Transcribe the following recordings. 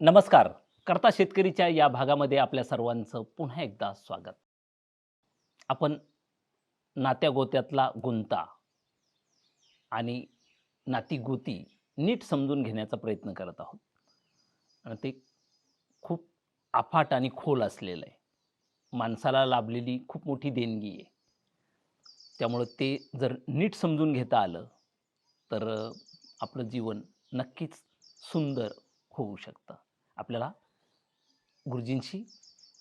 नमस्कार. करता शेतकरीच्या या भागामध्ये आपल्या सर्वांचं पुन्हा एकदा स्वागत. आपण नात्या गोत्यातला गुंता आणि नाती गोती नीट समजून घेण्याचा प्रयत्न करत आहोत. आणि ते खूप अफाट आणि खोल असलेलं आहे. माणसाला लाभलेली खूप मोठी देणगी आहे. त्यामुळं ते जर नीट समजून घेता आलं तर आपलं जीवन नक्कीच सुंदर होऊ शकतं. आपल्याला गुरुजींशी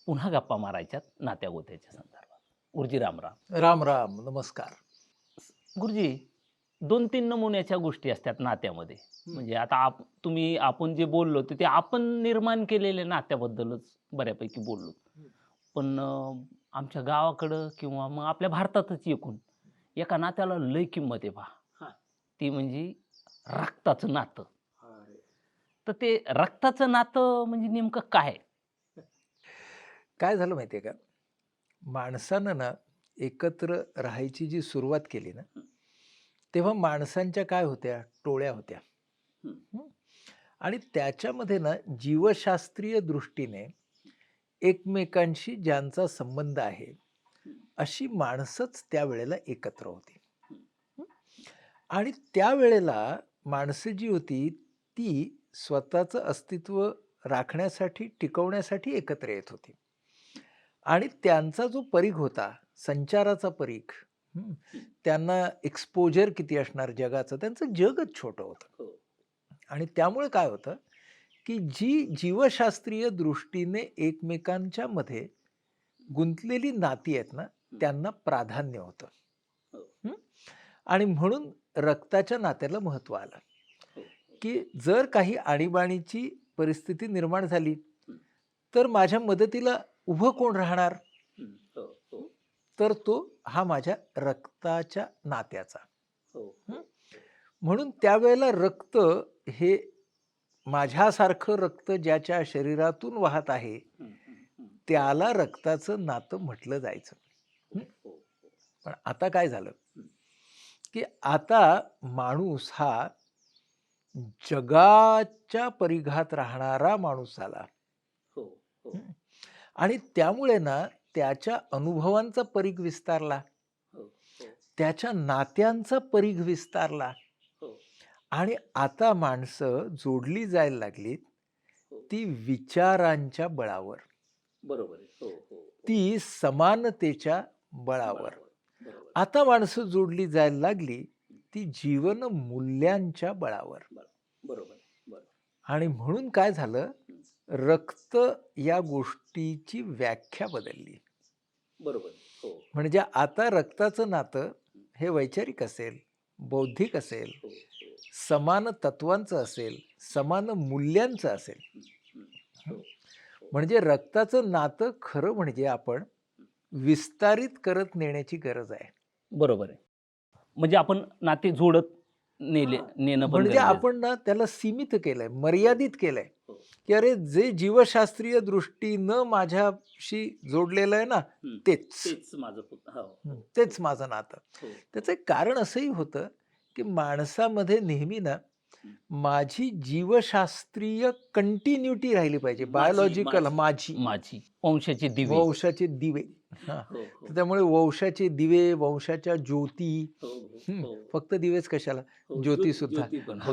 पुन्हा गप्पा मारायच्यात नात्या गोत्याच्या संदर्भात. गुरुजी रामराम राम. राम नमस्कार. गुरुजी दोन तीन नमुन्याच्या गोष्टी असतात नात्यामध्ये. म्हणजे आता आप तुम्ही आपण जे बोललो ते ते आपण निर्माण केलेल्या नात्याबद्दलच बऱ्यापैकी बोललो. पण आमच्या गावाकडं किंवा मग आपल्या भारतातच एकूण एका नात्याला लय किंमत आहे. पहा. ती म्हणजे रक्ताचं नातं. तर ते रक्ताचं नातं म्हणजे नेमकं काय? काय झालं माहितीये का? माणसानं ना एकत्र राहायची जी सुरुवात केली ना तेव्हा माणसांच्या काय होत्या? टोळ्या होत्या? आणि त्याच्यामध्ये ना जीवशास्त्रीय दृष्टीने एकमेकांशी ज्यांचा संबंध आहे अशी माणसंच त्यावेळेला एकत्र होती? आणि त्यावेळेला माणसं जी होती ती स्वतःचं अस्तित्व राखण्यासाठी टिकवण्यासाठी एकत्र येत होती. आणि त्यांचा जो परीघ होता संचाराचा परीघ हं, त्यांना एक्सपोजर किती असणार जगाचं? त्यांचं जगच छोटं होतं. आणि त्यामुळे काय होतं की जी जीवशास्त्रीय दृष्टीने एकमेकांच्या मध्ये गुंतलेली नाती आहेत ना त्यांना प्राधान्य होतं. हं? आणि म्हणून रक्ताच्या नात्याला महत्त्व आलं. की जर काही आणीबाणीची परिस्थिती निर्माण झाली तर माझ्या मदतीला उभं कोण राहणार? तर तो हा माझ्या रक्ताच्या नात्याचा. म्हणून त्यावेळेला रक्त हे माझ्यासारखं रक्त ज्याच्या शरीरातून वाहत आहे त्याला रक्ताचं नातं म्हटलं जायचं. पण आता काय झालं की आता माणूस हा जगाच्या परिघात राहणारा माणूस झाला. हं. आणि त्यामुळे ना त्याच्या अनुभवांचा परीघ विस्तारला. त्याच्या नात्यांचा परीघ विस्तारला. आणि आता माणसं जोडली जायला लागलीत ती विचारांच्या बळावर. बरोबर ती समानतेच्या बळावर. आता माणसं जोडली जायला लागली ती जीवन मूल्यांच्या बळावर. बरोबर आणि म्हणून काय झालं? रक्त या गोष्टीची व्याख्या बदलली. बरोबर हो. म्हणजे आता रक्ताचं नातं हे वैचारिक असेल बौद्धिक असेल समान तत्वांचं असेल समान मूल्यांचं असेल. म्हणजे रक्ताचं नातं खरं म्हणजे आपण विस्तारित करत नेण्याची गरज आहे. बरोबर आहे. म्हणजे आपण नाते जोडत नेले. नेणं म्हणजे. आपण ना त्याला सीमित केलंय मर्यादित केलंय. की अरे जे जीवशास्त्रीय दृष्टीनं माझ्याशी जोडलेलं आहे ना. तेच माझं हो. तेच माझं नातं हो. त्याचं एक कारण असंही होतं की माणसामध्ये नेहमी ना माझी जीवशास्त्रीय कंटिन्युटी राहिली पाहिजे बायोलॉजिकल माझी- माझी वंशाचे दिवे वंशाचे दिवे. तर त्यामुळे वंशाचे दिवे वंशाच्या ज्योती हो, हो, हं, हो. फक्त दिवेच कशाला हो, ज्योती सुद्धा. ज्योती पण हो,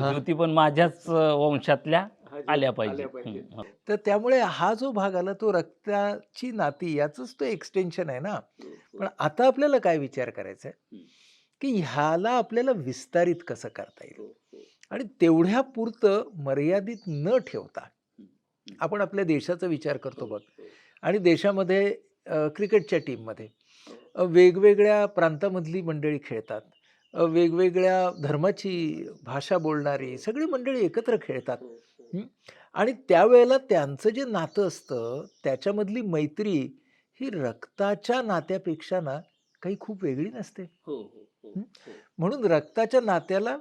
हा. माझ्याच वंशातल्या आल्या पाहिजे हं, हो. तर त्यामुळे हा जो भाग आला तो रक्ताची नाती याच तो एक्सटेन्शन आहे ना पण आता आपल्याला काय विचार करायचा आहे हं. की ह्याला आपल्याला विस्तारित कसं करता येईल हो, हो. आणि तेवढ्या पुरतं मर्यादित न ठेवता हं. आपण आपल्या देशाचा विचार करतो बघ हो, आणि देशामध्ये क्रिकेटच्या टीममध्ये. वेगवेगळ्या प्रांतामधली मंडळी खेळतात. वेगवेगळ्या धर्माची भाषा बोलणारी सगळी मंडळी एकत्र खेळतात. हो, हो. आणि त्यावेळेला त्यांचं जे नातं असतं त्याच्यामधली मैत्री ही रक्ताच्या नात्यापेक्षा ना काही खूप वेगळी नसते. हो. म्हणून रक्ताच्या नात्याला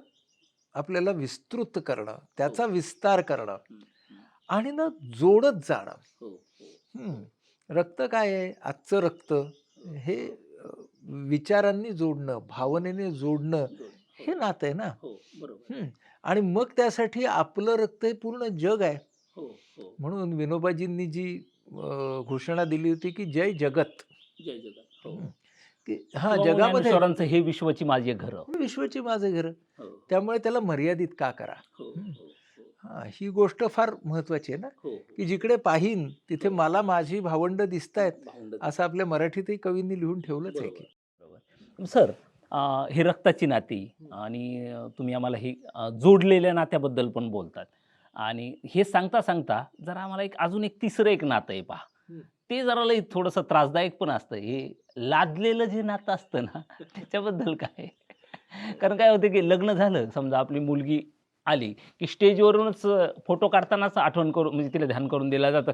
आपल्याला विस्तृत करणं त्याचा विस्तार करणं. आणि ना जोडत जाणं. रक्त काय आहे? आजचं रक्त. हे विचारांनी जोडणं भावनेने जोडणं. हे नातं आहे ना? हो. आणि मग त्यासाठी आपलं रक्त हे पूर्ण जग आहे. हो हो. म्हणून विनोबाजींनी जी घोषणा दिली होती की जय जगत. जय जगत. हो. की जगामध्ये हे विश्वची माझी घर. विश्वाची माझे घर. त्यामुळे त्याला मर्यादित का करा? हो हं. हो हा ही गोष्ट फार महत्वाची आहे ना हो की जिकडे पाहीन तिथे मला माझी भावंड दिसत आहेत भावंड असं आपल्या मराठीतही कवींनी लिहून ठेवलंच आहे की. बरोबर. सर अं, ही रक्ताची नाती आणि अं, तुम्ही आम्हाला ही अं, जोडलेल्या नात्याबद्दल पण बोलतात. आणि हे सांगता सांगता जरा आम्हाला एक अजून एक तिसरं एक नातं आहे पहा. हं. ते जरा लई थोडंसं त्रासदायक पण असतं. हे लादलेलं जे नातं असतं ना त्याच्याबद्दल काय? कारण काय होतं की लग्न झालं समजा आपली मुलगी आली की स्टेजवरूनच फोटो काढतानाच आठवण करून म्हणजे तिला ध्यान करून दिलं जातं.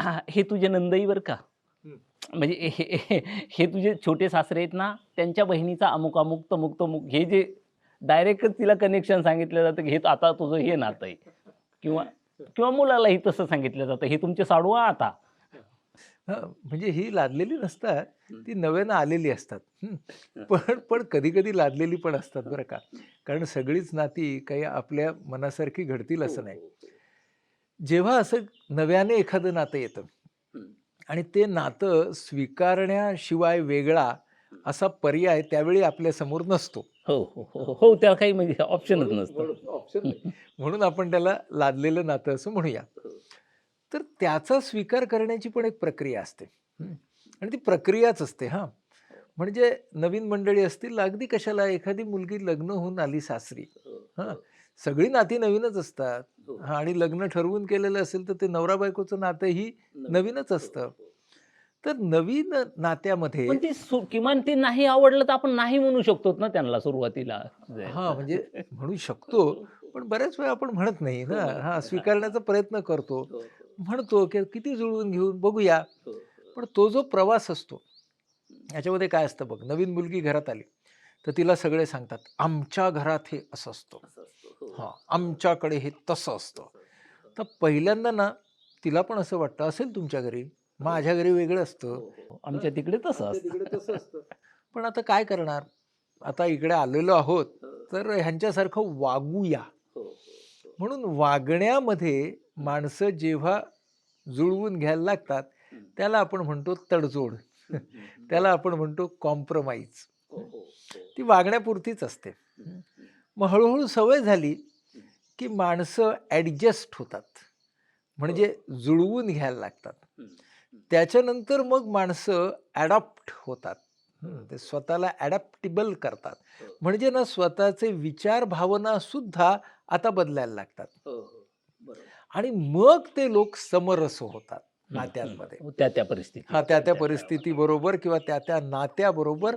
"हा, तुझे नंदई बरं का. म्हणजे हे तुझे छोटे सासरे आहेत ना त्यांच्या बहिणीचा अमुक अमुक तमुक तमुक हे जे डायरेक्टच तिला कनेक्शन सांगितलं जातं की हे आता तुझं हे नातं आहे. किंवा किंवा मुलालाही तसं सांगितलं जातं. हे तुमचे साडवा आता. हा, म्हणजे ही लादलेली नसतात हं. ती नव्यानं आलेली असतात. हं. पण पण कधी कधी लादलेली पण असतात बरं का. कारण सगळीच नाती काही आपल्या मनासारखी घडतील असं नाही. जेव्हा असं नव्याने एखादं नातं येतं हं. आणि ते नातं स्वीकारण्याशिवाय वेगळा असा पर्याय त्यावेळी आपल्यासमोर नसतो. हो हो हो हो त्याला काही म्हणजे ऑप्शनच नसतं. ऑप्शन म्हणून आपण त्याला लादलेलं नातं असं म्हणूया. तर त्याचा स्वीकार करण्याची पण एक प्रक्रिया असते. हं. आणि ती प्रक्रियाच असते हां. म्हणजे नवीन मंडळी असतील अगदी कशाला एखादी मुलगी लग्न होऊन आली सासरी हां. सगळी नाती नवीनच असतात हां. आणि लग्न ठरवून केलेलं असेल तर ते नवरा बायकोचं नातंही नवीनच असतं. तर नवीन नात्यामध्ये किमान ते नाही आवडलं तर आपण नाही म्हणू शकतो ना त्यांना सुरुवातीला. हा म्हणजे म्हणू शकतो पण बऱ्याच वेळा आपण म्हणत नाही ना. हा स्वीकारण्याचा प्रयत्न करतो. म्हणतो की किती जुळवून घेऊन बघूया. पण तो जो प्रवास असतो याच्यामध्ये काय असतं बघ नवीन मुलगी घरात आली तर तिला सगळे सांगतात आमच्या घरात हे असं असतं. हा. आमच्याकडे हे तसं असतं. तर पहिल्यांदा ना तिला पण असं वाटतं असेल तुमच्या घरी माझ्या घरी वेगळं असतं. आमच्या तिकडे तसं असतं. तिकडे तसं असतं. पण आता काय करणार? आता इकडे आलेलो आहोत तर ह्यांच्यासारखं वागूया. म्हणून वागण्यामध्ये माणसं जेव्हा जुळवून घ्यायला लागतात त्याला आपण म्हणतो तडजोड. त्याला आपण म्हणतो कॉम्प्रोमाइज ती वागण्यापुरतीच असते. मग हळूहळू सवय झाली की माणसं ॲडजस्ट होतात. म्हणजे जुळवून घ्यायला लागतात. त्याच्यानंतर मग माणसं ॲडॉप्ट होतात. हं, ते स्वतःला ॲडॅप्टेबल करतात. म्हणजे ना स्वतःचे विचार भावना सुद्धा आता बदलायला लागतात. आणि मग ते लोक समरस होतात नात्यांमध्ये. त्या त्या परिस्थिती हा त्या त्या परिस्थितीबरोबर किंवा त्या त्या नात्याबरोबर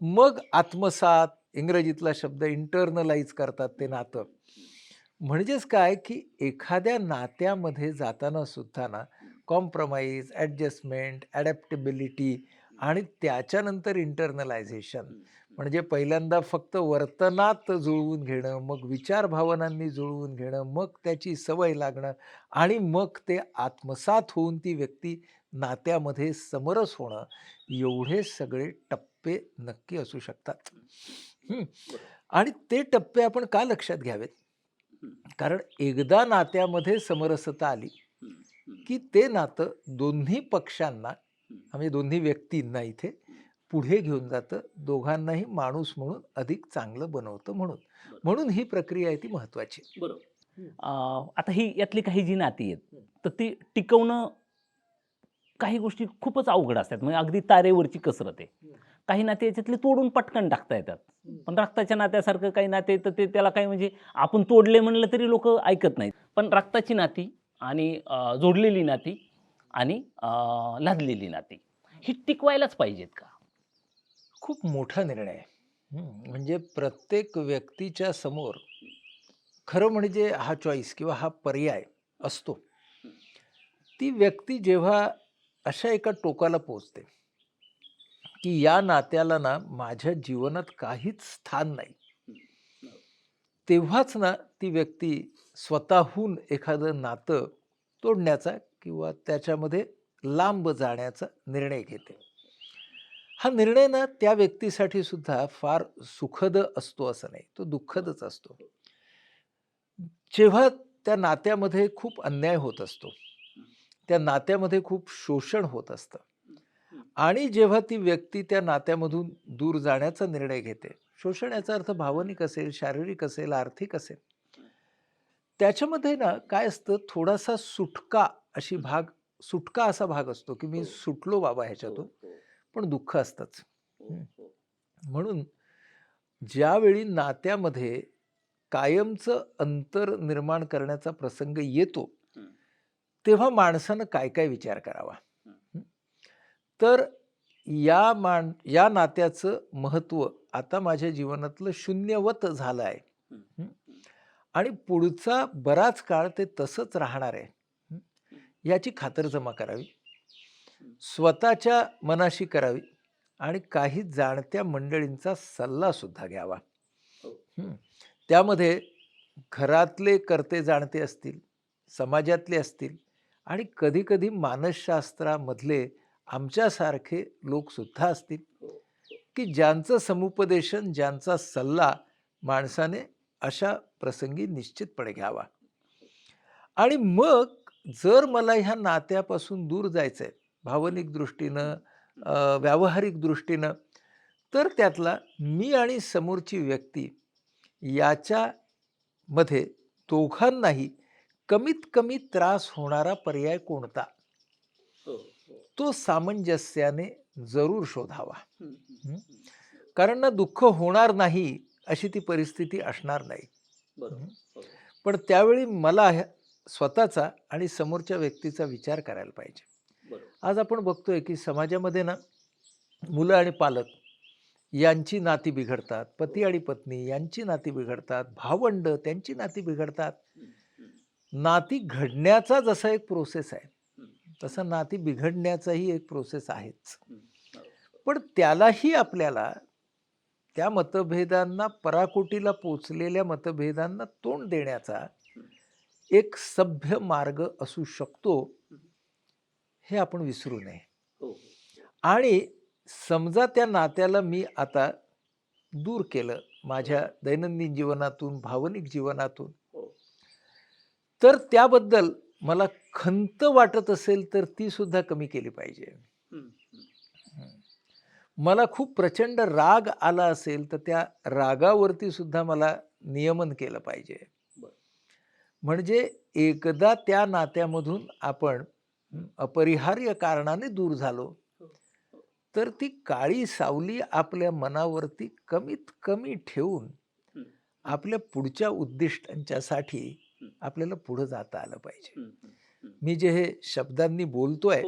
मग आत्मसात इंग्रजीतला शब्द इंटरनलाइज करतात ते नातं. म्हणजेच काय की एखाद्या नात्यामध्ये जाताना सुद्धा ना कॉम्प्रोमाइज ॲडजस्टमेंट ॲडॅप्टेबिलिटी आणि त्याच्यानंतर इंटरनलायझेशन म्हणजे पहिल्यांदा फक्त वर्तनात जुळवून घेणं मग विचार भावनांनी जुळवून घेणं मग त्याची सवय लागणं आणि मग ते आत्मसात होऊन ती व्यक्ती नात्यामध्ये समरस होणं एवढे सगळे टप्पे नक्की असू शकतात. आणि ते टप्पे आपण का लक्षात घ्यावेत? कारण एकदा नात्यामध्ये समरसता आली की ते नातं दोन्ही पक्षांना म्हणजे दोन्ही व्यक्तींना इथे पुढे घेऊन जातं. दोघांनाही माणूस म्हणून अधिक चांगलं बनवतं म्हणून. म्हणून ही प्रक्रिया आहे ती महत्वाची अं, आता ही यातली काही जी नाती आहेत तर ती टिकवणं काही गोष्टी खूपच अवघड असतात. म्हणजे अगदी तारेवरची कसरत आहे. काही नाते याच्यातले तोडून पटकन टाकता येतात. पण रक्ताच्या नात्यासारखं काही नाते तर ते त्याला काही म्हणजे आपण तोडले म्हणलं तरी लोक ऐकत नाहीत. पण रक्ताची नाती आणि जोडलेली नाती आणि लादलेली नाती ही टिकवायलाच पाहिजेत का? खूप मोठा निर्णय आहे. म्हणजे प्रत्येक व्यक्तीच्या समोर खरं म्हणजे हा चॉईस किंवा हा पर्याय असतो. ती व्यक्ती जेव्हा अशा एका टोकाला पोचते की या नात्याला ना माझ्या जीवनात काहीच स्थान नाही तेव्हाच ना ती व्यक्ती स्वतःहून एखादं नातं तोडण्याचा किंवा त्याच्यामध्ये लांब जाण्याचा निर्णय घेते. हा निर्णय ना त्या व्यक्तीसाठी सुद्धा फार सुखद असतो असं नाही तो दुःखदच असतो. जेव्हा त्या नात्यामध्ये खूप अन्याय होत असतो त्या नात्यामध्ये खूप शोषण होत असतं आणि जेव्हा ती व्यक्ती त्या नात्यामधून दूर जाण्याचा निर्णय घेते शोषण याचा अर्थ भावनिक असेल शारीरिक असेल आर्थिक असेल त्याच्यामध्ये ना काय असतं थोडासा सुटका अशी भाग सुटका असा भाग असतो की मी हो. सुटलो बाबा ह्याच्यातून. पण दुःख असतंच म्हणून ज्यावेळी नात्यामध्ये कायमचं अंतर निर्माण करण्याचा प्रसंग येतो हं. तेव्हा माणसानं काय काय विचार करावा हं. हं. तर या मान या नात्याचं महत्त्व आता माझ्या जीवनातलं शून्यवत झालं आहे हं. हं. आणि पुढचा बराच काळ ते तसंच राहणार आहे हं. याची खातरजमा करावी स्वतःच्या मनाशी करावी आणि काही जाणत्या मंडळींचा सल्ला सुद्धा घ्यावा हो. हं. त्यामध्ये घरातले करते जाणते असतील समाजातले असतील आणि कधीकधी मानसशास्त्रामधले आमच्यासारखे लोक सुद्धा असतील हो. की ज्यांचं समुपदेशन ज्यांचा सल्ला माणसाने अशा प्रसंगी निश्चितपणे घ्यावा आणि मग जर मला ह्या नात्यापासून दूर जायचं आहे भावनिक दृष्टीनं व्यावहारिक दृष्टीनं तर त्यातला मी आणि समोरची व्यक्ती याच्यामध्ये दोघांनाही कमीत कमी त्रास होणारा पर्याय कोणता? तो सामंजस्याने जरूर शोधावा. कारण ना दुःख होणार नाही अशी ती परिस्थिती असणार नाही. पण त्यावेळी मला स्वतःचा आणि समोरच्या व्यक्तीचा विचार करायला पाहिजे. आज आपण बघतोय की समाजामध्ये ना मुलं आणि पालक यांची नाती बिघडतात. पती आणि पत्नी यांची नाती बिघडतात. भावंड त्यांची नाती बिघडतात. नाती घडण्याचा जसा एक प्रोसेस आहे तसा नाती बिघडण्याचाही एक प्रोसेस आहेच. पण त्यालाही आपल्याला त्या मतभेदांना पराकोटीला पोचलेल्या मतभेदांना तोंड देण्याचा एक सभ्य मार्ग असू शकतो. हे आपण विसरू नये. आणि समजा त्या नात्याला मी आता दूर केलं माझ्या दैनंदिन जीवनातून भावनिक जीवनातून तर त्याबद्दल मला खंत वाटत असेल तर ती सुद्धा कमी केली पाहिजे. मला खूप प्रचंड राग आला असेल तर त्या रागावरती सुद्धा मला नियमन केलं पाहिजे. म्हणजे एकदा त्या नात्यामधून आपण हं, अपरिहार्य कारणाने दूर झालो हो. तर ती काळी सावली आपल्या मनावरती कमीत कमी ठेवून हं. आपल्या पुढच्या उद्दिष्टांच्यासाठी हं. आपल्याला पुढे जाता आलं पाहिजे मी जे हे शब्दांनी बोलतोय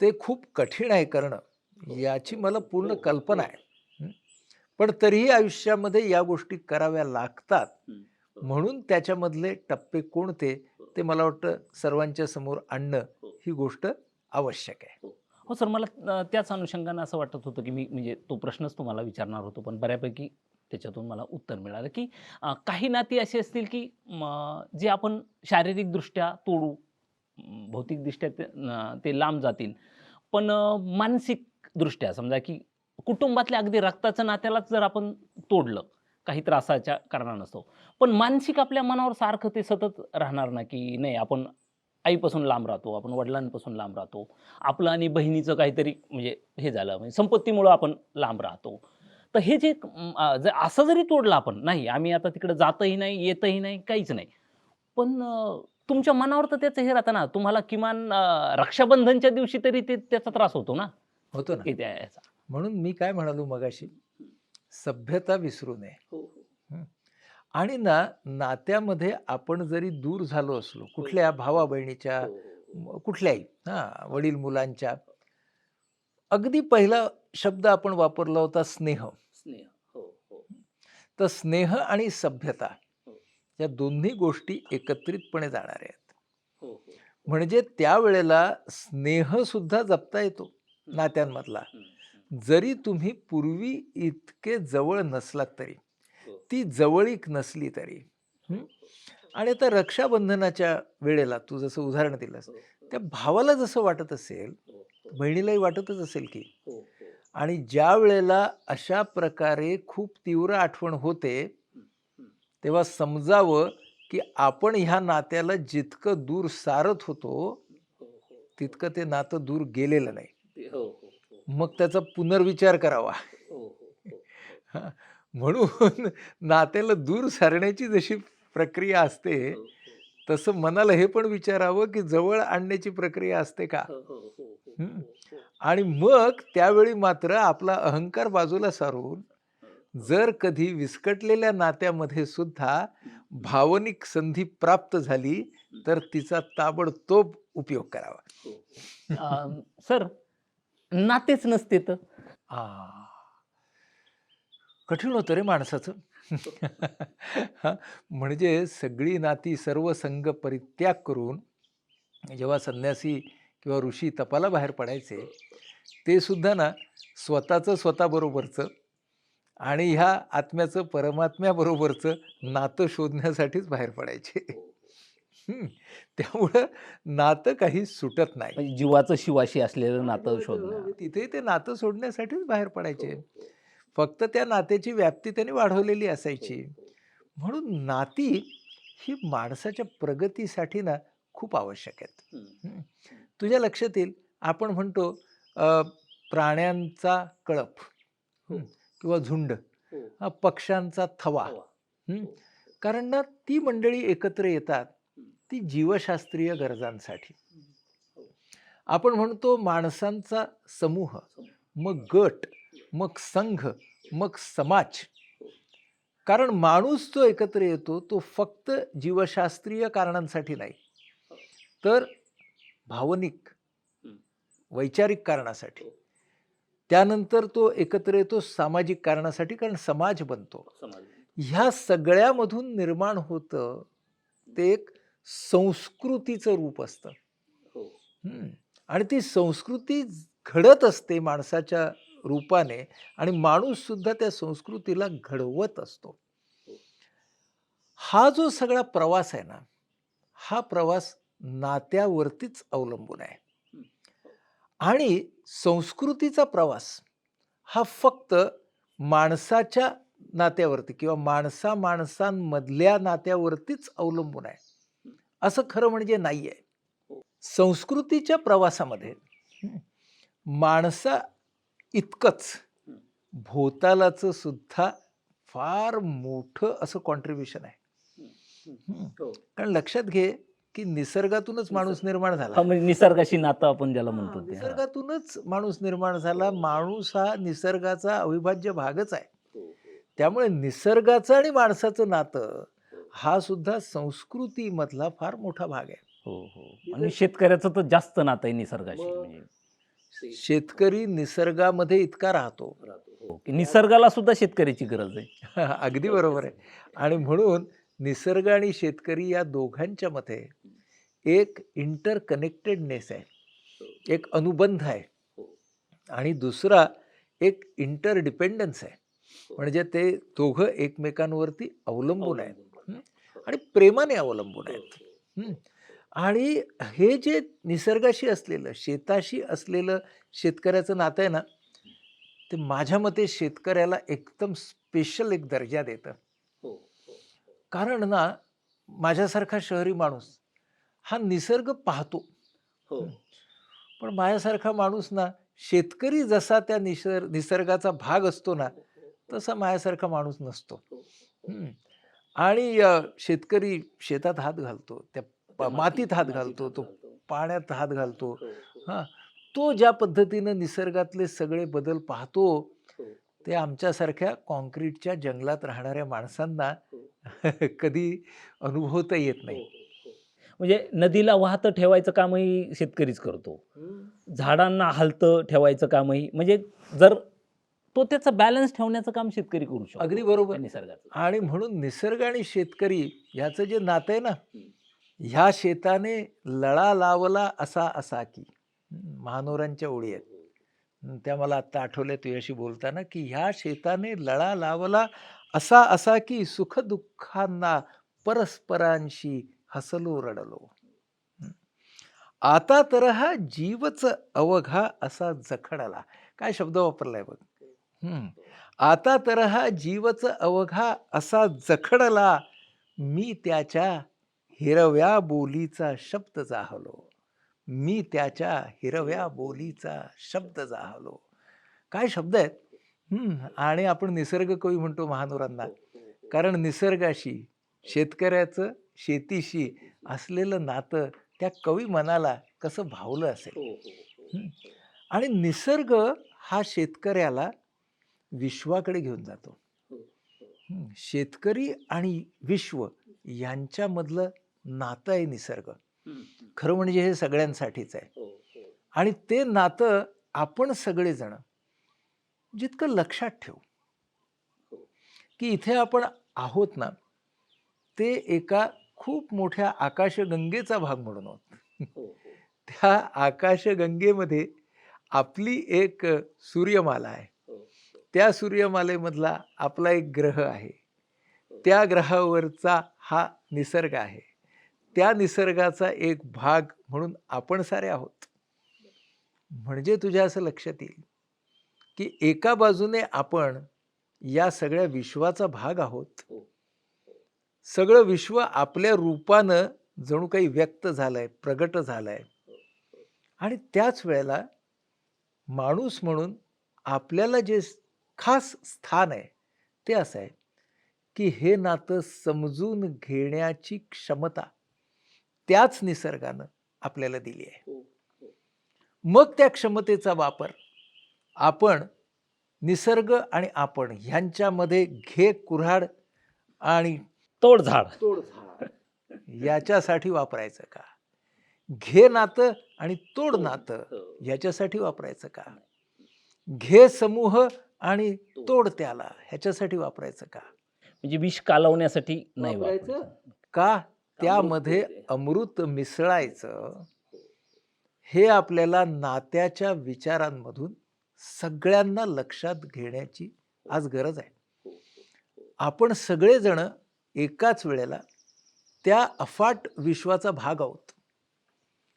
ते खूप कठीण आहे करणं हो. याची मला पूर्ण हो, हो, कल्पना हो. आहे हं. पण तरीही आयुष्यामध्ये या गोष्टी कराव्या लागतात म्हणून त्याच्यामधले टप्पे कोणते ते मला वाटतं सर्वांच्या समोर आणणं हो. ही गोष्ट आवश्यक आहे हो सर मला त्याच अनुषंगानं असं वाटत होतं की मी म्हणजे तो प्रश्नच तुम्हाला विचारणार होतो पण बऱ्यापैकी त्याच्यातून मला उत्तर मिळालं की काही नाती अशी असतील की जे आपण शारीरिकदृष्ट्या तोडू भौतिकदृष्ट्या ते ते लांब जातील पण मानसिकदृष्ट्या समजा की कुटुंबातल्या अगदी रक्ताचं नात्यालाच जर आपण तोडलं काही त्रासाच्या कारणानसतो पण मानसिक आपल्या मनावर सारखं ते सतत राहणार ना की नाही आपण आईपासून लांब राहतो आपण वडिलांपासून लांब राहतो. आपलं आणि बहिणीचं काहीतरी म्हणजे हे झालं म्हणजे संपत्तीमुळं आपण लांब राहतो. तर हे जे जर असं जरी तोडलं आपण नाही आम्ही आता तिकडे जातही नाही येतही नाही काहीच नाही. पण तुमच्या मनावर तर त्याचं हे राहतं ना तुम्हाला किमान रक्षाबंधनच्या दिवशी तरी ते त्याचा त्रास होतो ना? होतो ना. म्हणून मी काय म्हणालो मगाशी सभ्यता विसरू नये. आणि ना नात्यामध्ये आपण जरी दूर झालो असलो कुठल्या भावा बहिणीच्या कुठल्याही हा वडील मुलांच्या अगदी पहिला शब्द आपण वापरला होता स्नेह. स्नेह. हो हो. तर स्नेह आणि सभ्यता हो. या दोन्ही गोष्टी एकत्रितपणे जाणार आहेत. हो हो. म्हणजे त्यावेळेला स्नेह सुद्धा जपता येतो नात्यांमधला. जरी तुम्ही पूर्वी इतके जवळ नसलात तरी हो. ती जवळीक नसली तरी हं? आणि आता रक्षाबंधनाच्या वेळेला तू जसं उदाहरण दिलंस त्या भावाला जसं वाटत असेल बहिणीलाही वाटतच असेल की. आणि ज्या वेळेला अशा प्रकारे खूप तीव्र आठवण होते तेव्हा समजावं की आपण ह्या नात्याला जितकं दूर सारत होतो तितकं ते नातं दूर गेलेलं नाही. मग त्याचा पुनर्विचार करावा. हा, म्हणून नात्याला दूर सारण्याची जशी प्रक्रिया असते तसं मनाला हे पण विचारावं की जवळ आणण्याची प्रक्रिया असते का? हं. आणि मग त्यावेळी मात्र आपला अहंकार बाजूला सारून जर कधी विस्कटलेल्या नात्यामध्ये सुद्धा भावनिक संधी प्राप्त झाली तर तिचा ताबडतोब उपयोग करावा. सर नातेच नसते तर. आ, कठीण होतं रे माणसाचं. म्हणजे सगळी नाती सर्व संघ परित्याग करून जेव्हा संन्यासी किंवा ऋषी तपाला बाहेर पडायचे ते सुद्धा ना स्वतःचं स्वतःबरोबरचं आणि ह्या आत्म्याचं परमात्म्याबरोबरचं नातं शोधण्यासाठीच बाहेर पडायचे. त्यामुळं नातं काही सुटत नाही. म्हणजे जीवाचं शिवाशी असलेलं नातं शोधणं. तिथे ते नातं सोडण्यासाठीच बाहेर पडायचे. फक्त त्या नात्याची व्याप्ती त्यांनी वाढवलेली असायची. म्हणून नाती ही माणसाच्या प्रगतीसाठी ना खूप आवश्यक आहेत. तुझ्या लक्षात येईल आपण म्हणतो प्राण्यांचा कळप हं, किंवा झुंड हा, पक्ष्यांचा थवा. हं, कारण ना ती मंडळी एकत्र येतात ती जीवशास्त्रीय गरजांसाठी. आपण म्हणतो माणसांचा समूह मग गट मग संघ मग समाज. कारण माणूस जो एकत्र येतो तो फक्त जीवशास्त्रीय कारणांसाठी नाही. तर भावनिक वैचारिक कारणासाठी. त्यानंतर तो एकत्र येतो सामाजिक कारणासाठी कारण समाज बनतो. ह्या सगळ्यामधून निर्माण होतं ते एक संस्कृतीचं रूप असतं. हम्म. आणि ती संस्कृती घडत असते माणसाच्या रूपाने आणि माणूस सुद्धा त्या संस्कृतीला घडवत असतो. हा. जो सगळा प्रवास आहे ना हा प्रवास नात्यावरतीच अवलंबून आहे. आणि संस्कृतीचा प्रवास हा फक्त माणसाच्या नात्यावरती किंवा माणसा माणसांमधल्या नात्यावरतीच अवलंबून आहे. असं खरं म्हणजे नाही आहे संस्कृतीच्या प्रवासामध्ये हं, माणसा इतकंच भोतालाचं सुद्धा फार मोठं असं कॉन्ट्रीब्युशन आहे. हं, कारण लक्षात घे की निसर्गातूनच माणूस निर्माण झाला. हा म्हणजे निसर्गाशी नातं आपण ज्याला म्हणतो हा. निसर्गातूनच माणूस निर्माण झाला. माणूस हा निसर्गाचा अविभाज्य भागच आहे. त्यामुळे निसर्गाचं आणि माणसाचं नातं हा सुद्धा संस्कृतीमधला फार मोठा भाग आहे. हो हो. आणि शेतकऱ्याचं तर जास्त नातं आहे निसर्गाशी म्हणजे. शेतकरी निसर्गामध्ये इतका राहतो. हो, की निसर्गाला सुद्धा शेतकऱ्याची गरज आहे. अगदी बरोबर आहे. आणि म्हणून निसर्ग आणि शेतकरी या दोघांच्या मध्ये एक इंटरकनेक्टेडनेस आहे. एक अनुबंध आहे. आणि दुसरा एक इंटरडिपेंडन्स आहे. म्हणजे ते दोघं एकमेकांवरती अवलंबून आहेत. आणि प्रेमाने अवलंबून आहेत. हं. आणि हे जे निसर्गाशी असलेलं शेताशी असलेलं शेतकऱ्याचं नातं आहे ना ते माझ्या मते शेतकऱ्याला एकदम स्पेशल एक दर्जा देतं. कारण ना माझ्यासारखा शहरी माणूस हा निसर्ग पाहतो. पण माझ्यासारखा माणूस ना शेतकरी जसा त्या निसर निसर्गाचा भाग असतो ना तसा माझ्यासारखा माणूस नसतो. हं. आणि शेतकरी शेतात हात घालतो त्या प- मातीत हात घालतो तो पाण्यात हात घालतो. हां तो ज्या पद्धतीनं निसर्गातले सगळे बदल पाहतो ते आमच्यासारख्या कॉन्क्रीटच्या जंगलात राहणाऱ्या माणसांना कधी अनुभवता येत नाही. म्हणजे नदीला वाहतं ठेवायचं कामही शेतकरीच करतो. झाडांना हलतं ठेवायचं कामही म्हणजे जर तो त्याचा बॅलन्स ठेवण्याचं काम शेतकरी करू शकतो अगदी बरोबर निसर्गाचं आणि म्हणून निसर्ग आणि शेतकरी ह्याचं जे नातं आहे ना ह्या शेताने लळा लावला असा असा की महानोरांच्या ओळी आहेत त्या मला आत्ता आठवल्या तुझ्याशी बोलताना की ह्या शेताने लळा लावला असा असा की सुख दुःखांना परस्परांशी हसलो रडलो. आता तर हा जीवच अवघा असा जखडला काय शब्द वापरलाय बघ. आता तर हा जीवच अवघा असा जखडला मी त्याच्या हिरव्या बोलीचा शब्द जाहलो. मी त्याच्या हिरव्या बोलीचा शब्द जाहलो. काय शब्द आहेत? हम्म, आणि आपण निसर्ग कवी म्हणतो महानुरांना. कारण निसर्गाशी शेतकऱ्याचं शेतीशी असलेलं नातं त्या कवी मनाला कसं भावलं असेल? आणि निसर्ग हा शेतकऱ्याला विश्वाकडे घेऊन जातो. हं, शेतकरी आणि विश्व यांच्यामधलं नातं आहे निसर्ग. खरं म्हणजे हे सगळ्यांसाठीच आहे. आणि ते नातं आपण सगळेजण जितकं लक्षात ठेवू की इथे आपण आहोत ना ते एका खूप मोठ्या आकाशगंगेचा भाग म्हणून आहोत त्या आकाशगंगेमध्ये आपली एक सूर्यमाला आहे. त्या सूर्यमालेमधला आपला एक ग्रह आहे. त्या ग्रहावरचा हा निसर्ग आहे. त्या निसर्गाचा एक भाग म्हणून आपण सारे आहोत. म्हणजे तुझ्या असं लक्षात येईल की एका बाजूने आपण या सगळ्या विश्वाचा भाग आहोत. सगळं विश्व आपल्या रूपानं जणू काही व्यक्त झालंय प्रगट झालंय. आणि त्याच वेळेला माणूस म्हणून आपल्याला जे खास स्थान आहे. ते असं आहे की हे नातं समजून घेण्याची क्षमता त्याच निसर्गानं आपल्याला दिली आहे. मग त्या क्षमतेचा वापर आपण निसर्ग आणि आपण ह्यांच्यामध्ये घे कुऱ्हाड आणि तोड झाड याच्यासाठी वापरायचं का? घे नातं आणि तोड नातं याच्यासाठी वापरायचं का? घे समूह आणि तोड. त्याला. ह्याच्यासाठी वापरायचं का? म्हणजे विष कालवण्यासाठी नाही वापरायचं? का? त्यामध्ये अमृत मिसळायचं. हे आपल्याला नात्याच्या विचारांमधून सगळ्यांना लक्षात घेण्याची आज गरज आहे. आपण सगळेजण एकाच वेळेला त्या अफाट विश्वाचा भाग आहोत.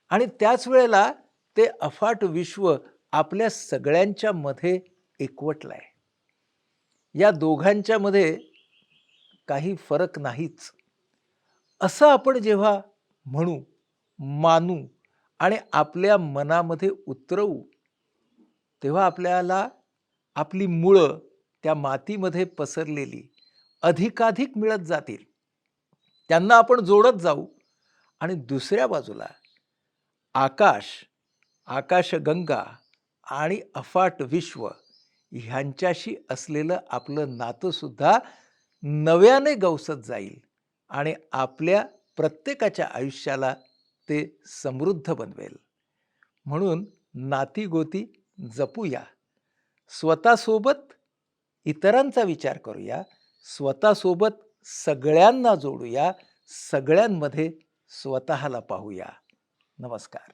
आणि त्याच वेळेला ते अफाट विश्व आपल्या सगळ्यांच्या मध्ये एकवटला आहे या दोघांच्या मध्ये काही फरक नाहीच. असं आपण जेव्हा म्हणू मानू आणि आपल्या मनामध्ये उतरवू तेव्हा आपल्याला आपली मुळं त्या मातीमध्ये पसरलेली अधिकाधिक मिळत जातील. त्यांना आपण जोडत जाऊ आणि दुसऱ्या बाजूला आकाश आकाशगंगा आणि अफाट विश्व ह्यांच्याशी असलेलं आपलं नातंसुद्धा नव्याने गवसत जाईल आणि आपल्या प्रत्येकाच्या आयुष्याला ते समृद्ध बनवेल. म्हणून नातीगोती जपूया. स्वतःसोबत इतरांचा विचार करूया. स्वतःसोबत सगळ्यांना जोडूया. सगळ्यांमध्ये स्वतःला पाहूया. नमस्कार.